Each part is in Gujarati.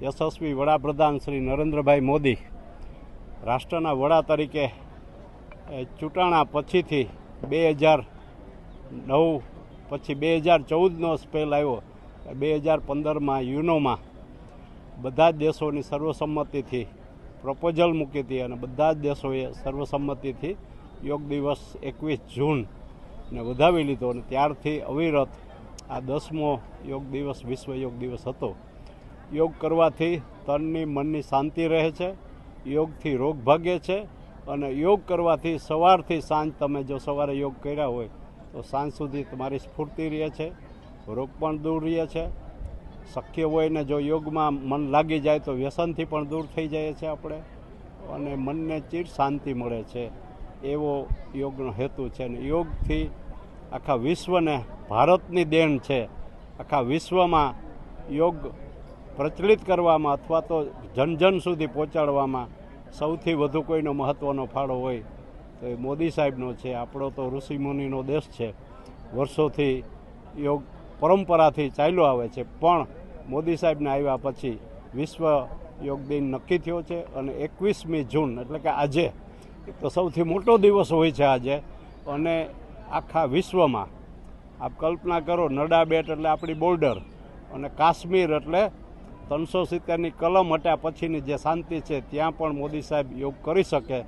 યશસ્વી વડાપ્રધાન શ્રી નરેન્દ્રભાઈ મોદી રાષ્ટ્રના વડા તરીકે ચૂંટાણા પછીથી બે હજાર નવ પછી બે હજાર ચૌદનો સ્પેલ આવ્યો. બે હજાર પંદરમાં યુનોમાં બધા જ દેશોની સર્વસંમતિથી પ્રપોઝલ મૂકી હતી અને બધા જ દેશોએ સર્વસંમતિથી યોગ દિવસ એકવીસ જૂનને વધાવી લીધો અને ત્યારથી અવિરત આ દસમો યોગ દિવસ, વિશ્વ યોગ દિવસ હતો. યોગ કરવાથી તનની મનની શાંતિ રહે છે, યોગથી રોગ ભાગે છે અને યોગ કરવાથી સવારથી સાંજ તમે જો સવારે યોગ કર્યા હોય તો સાંજ સુધી તમારી સ્ફૂર્તિ રહે છે, રોગ પણ દૂર રહે છે. શક્ય હોય ને જો યોગમાં મન લાગી જાય તો વ્યસનથી પણ દૂર થઈ જાય છે આપણે અને મનને ચીર શાંતિ મળે છે, એવો યોગનો હેતુ છે અને યોગથી આખા વિશ્વને ભારતની દેણ છે. આખા વિશ્વમાં યોગ પ્રચલિત કરવામાં અથવા તો જન જન સુધી પહોંચાડવામાં સૌથી વધુ કોઈનો મહત્ત્વનો ફાળો હોય તો એ મોદી સાહેબનો છે. આપણો તો ઋષિમુનિનો દેશ છે. વર્ષોથી યોગ પરંપરાથી ચાલ્યો આવે છે. પણ મોદી સાહેબને આવ્યા પછી વિશ્વ યોગ દિન નક્કી થયો છે અને એકવીસમી જૂન એટલે કે આજે તો સૌથી મોટો દિવસ હોય છે આજે. અને આખા વિશ્વમાં આપ કલ્પના કરો નડા બેટ એટલે આપણી બોર્ડર અને કાશ્મીર એટલે ત્રણસો સિત્તેરની કલમ હટ્યા પછીની જે શાંતિ છે, ત્યાં પણ મોદી સાહેબ યોગ કરી શકે.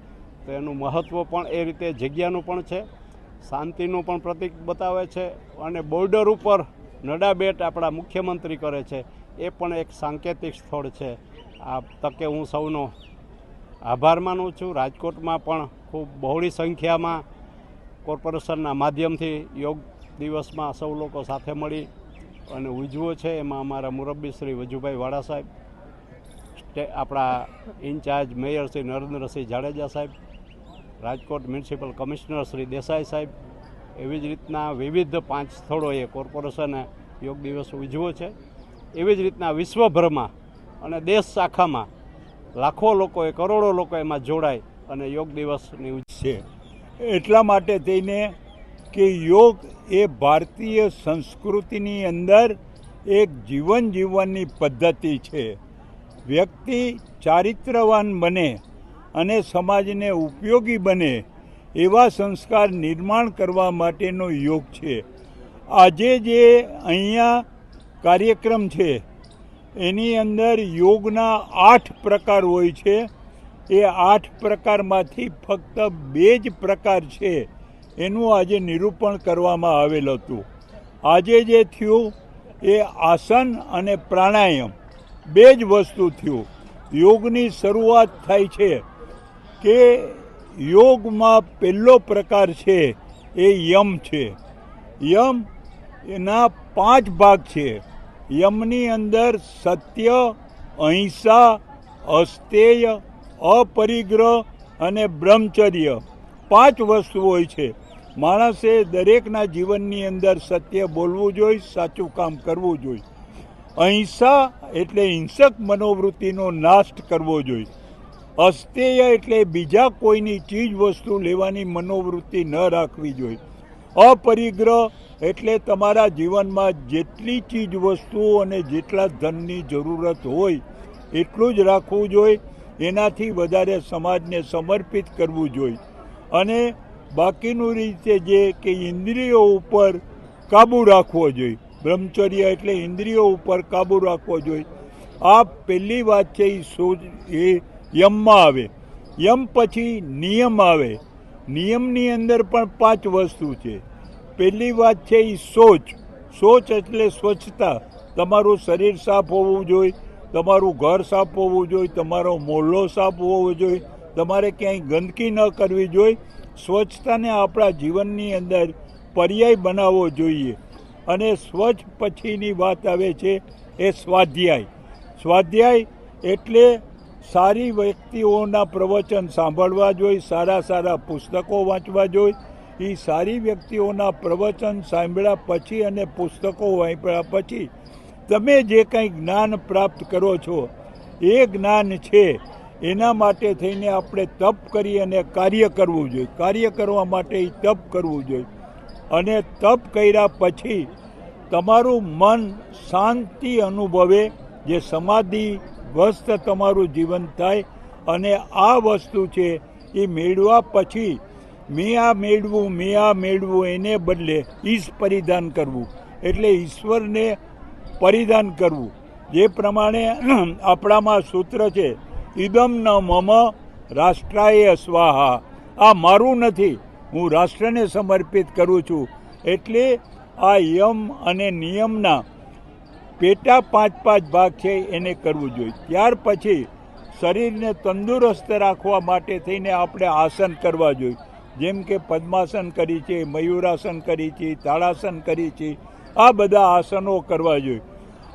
તો એનું મહત્ત્વ પણ એ રીતે જગ્યાનું પણ છે, શાંતિનું પણ પ્રતીક બતાવે છે અને બોર્ડર ઉપર નડાબેટ આપણા મુખ્યમંત્રી કરે છે. એ પણ એક સાંકેતિક સ્થળ છે. આ તકે હું સૌનો આભાર માનું છું. રાજકોટમાં પણ ખૂબ બહોળી સંખ્યામાં કોર્પોરેશનના માધ્યમથી યોગ દિવસમાં સૌ લોકો સાથે મળી અને ઉજવો છે, એમાં અમારા મુરબ્બી શ્રી વજુભાઈ વાડા સાહેબ, સ્ટે, આપણા ઇન્ચાર્જ મેયર શ્રી નરેન્દ્રસિંહ જાડેજા સાહેબ, રાજકોટ મ્યુનિસિપલ કમિશનર શ્રી દેસાઈ સાહેબ, એવી જ રીતના વિવિધ પાંચ સ્થળોએ કોર્પોરેશને યોગ દિવસ ઉજવો છે. એવી જ રીતના વિશ્વભરમાં અને દેશ શાખામાં લાખો લોકોએ કરોડો લોકો એમાં જોડાય અને યોગ દિવસની છે. એટલા માટે થઈને કે યોગ એ ભારતીય સંસ્કૃતિની અંદર એક જીવન જીવવાની પદ્ધતિ છે. વ્યક્તિ ચારિત્રવાન બને અને સમાજને ઉપયોગી બને એવા સંસ્કાર નિર્માણ કરવા માટેનો યોગ છે. આજે જે અહીંયા કાર્યક્રમ છે, એની અંદર યોગના આઠ પ્રકાર હોય છે. એ આઠ પ્રકારમાંથી ફક્ત બે જ પ્રકાર છે. એનું આજે નિરૂપણ કરવામાં આવેલ હતું. આજે જે થયું એ આસન અને પ્રાણાયામ બે જ વસ્તુ થયું. યોગની શરૂઆત થાય છે કે યોગમાં પહેલો પ્રકાર છે એ યમ છે. યમ એના પાંચ ભાગ છે. યમની અંદર સત્ય, અહિંસા, અસ્તેય, અપરિગ્રહ અને બ્રહ્મચર્ય પાંચ વસ્તુ હોય છે. માણસે દરેકના જીવનની અંદર સત્ય બોલવું જોઈએ, સાચું કામ કરવું જોઈએ. અહિંસા એટલે હિંસક મનોવૃત્તિનો નાશ કરવો જોઈએ. અસ્તેય એટલે બીજા કોઈની ચીજ વસ્તુ લેવાની મનોવૃત્તિ ન રાખવી જોઈએ. અપરિગ્રહ એટલે તમારા જીવનમાં જેટલી ચીજ વસ્તુઓ અને જેટલા ધનની જરૂરત હોય, એટલું જ રાખવું જોઈએ. એનાથી વધારે સમાજને સમર્પિત કરવું જોઈએ. અને બાકીનું રીતે જે કે ઇન્દ્રિયો ઉપર કાબૂ રાખવો જોઈએ. બ્રહ્મચર્ય એટલે ઇન્દ્રિયો ઉપર કાબૂ રાખવો જોઈએ. આ પહેલી વાત છે એ સો એ યમમાં આવે. યમ પછી નિયમ આવે. નિયમની અંદર પણ પાંચ વસ્તુ છે. પહેલી વાત છે એ સોચ. સોચ એટલે સ્વચ્છતા. તમારું શરીર સાફ હોવું જોઈએ. તમારું ઘર સાફ હોવું જોઈએ. તમારો મોહલ્લો સાફ હોવો જોઈએ. તમારે ક્યાંય ગંદકી ન કરવી જોઈએ. સ્વચ્છતાને આપણા જીવનની અંદર પર્યાય બનાવવો જોઈએ. અને સ્વચ્છ પછીની વાત આવે છે એ સ્વાધ્યાય. સ્વાધ્યાય એટલે સારી વ્યક્તિઓના પ્રવચન સાંભળવા જોઈએ સારા સારા પુસ્તકો વાંચવા જોઈએ એ સારી વ્યક્તિઓના પ્રવચન સાંભળ્યા પછી અને પુસ્તકો વાંચ્યા પછી તમે જે કંઈ જ્ઞાન પ્રાપ્ત કરો છો, એ જ્ઞાન છે. એના માટે થઈને આપણે તપ કરી અને કાર્ય કરવું જોઈએ. કાર્ય કરવા માટે એ તપ કરવું જોઈએ. અને તપ કર્યા પછી તમારું મન શાંતિ અનુભવે, જે સમાધિ વસ્ત તમારું જીવન થાય અને આ વસ્તુ છે એ મેળવા પછી મેં આ મેળવું, મેં આ મેળવું, એને બદલે ઈશ પરિધાન કરવું. એટલે ઈશ્વરને પરિધાન કરવું. જે પ્રમાણે આપણામાં સૂત્ર છે ઇદમ ન મમ રાષ્ટ્રાય સ્વાહા. આ મારું નથી. હું રાષ્ટ્રને સમર્પિત કરું છું. એટલે આ યમ અને નિયમના પેટા પાંચ પાંચ ભાગ છે એને કરવું જોઈએ. ત્યાર પછી શરીરને તંદુરસ્ત રાખવા માટે થઈને આપણે આસન કરવા જોઈએ. જેમ કે પદ્માસન કરી છે, મયુરાસન કરી છે, તાળાસન કરી છે, આ બધા આસનો કરવા જોઈએ.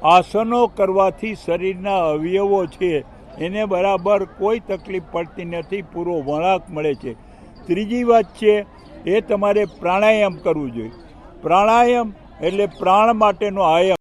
આસનો કરવાથી શરીરના અવયવો છે એને બરાબર કોઈ તકલીફ પડતી નથી, પૂરો વળાંક મળે છે. ત્રીજી વાત છે, એ તમારે પ્રાણાયામ કરવું જોઈએ. પ્રાણાયામ એટલે પ્રાણ માટેનો આયામ.